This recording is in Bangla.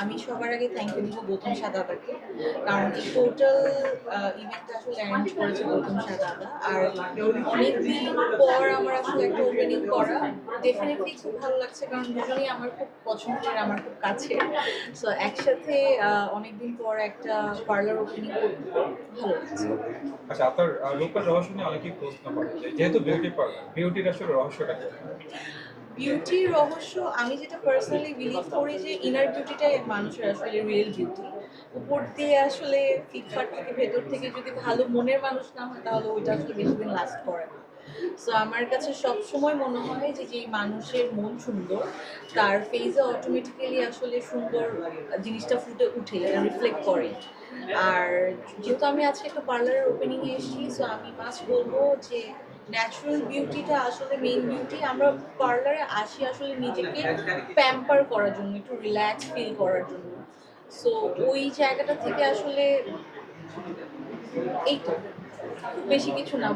আমি সবার আগে থ্যাংক ইউ দিব গৌতম সাদাদাকে কারণ এই টোটাল ইভেন্টটা আসলে অ্যারেঞ্জ করেছে গৌতম সাদাদা আর অনেকদিন পর আমার আসলে একটা ওপেনিং করা। ডেফিনেটলি খুব ভালো লাগছে কারণ দুজনেই আমার খুব পছন্দের, আমার খুব কাছে সো একসাথে অনেকদিন পর একটা পার্লার ওপেনিং করতে ভালো লাগছে। আচ্ছা আপনার রূপের রহস্য নিয়ে অনেকেই প্রশ্ন করে যেহেতু বিউটি পার্লার বিউটির আসলে রহস্যটা বিউটির রহস্য, আমি যেটা পার্সোনালি বিলিভ করি যে ইনার বিউটিটাই মানুষের আসলে রিয়েল বিউটি উপর দিয়ে আসলে ফিটফাট থেকে ভেতর থেকে যদি ভালো মনের মানুষ না হয়, তাহলে ওইটা আসলে বেশি দিন লাস্ট করে সো আমার কাছে সবসময় মনে হয় যে যেই মানুষের মন সুন্দর, তার ফেসে অটোমেটিক্যালি আসলে সুন্দর জিনিসটা ফুটে উঠে রিফ্লেক্ট করে। আর যেহেতু আমি আজকে একটা পার্লারের ওপেনিংয়ে এসেছি সো আমি মাছ বলব যে ন্যাচারাল বিউটিটা আসলে মেইন বিউটি আমরা পার্লারে আসি আসলে নিজেকে প্যাম্পার করার জন্য, একটু রিল্যাক্স ফিল করার জন্য। সো ওই জায়গাটা থেকে আসলে এই বেশি কিছু না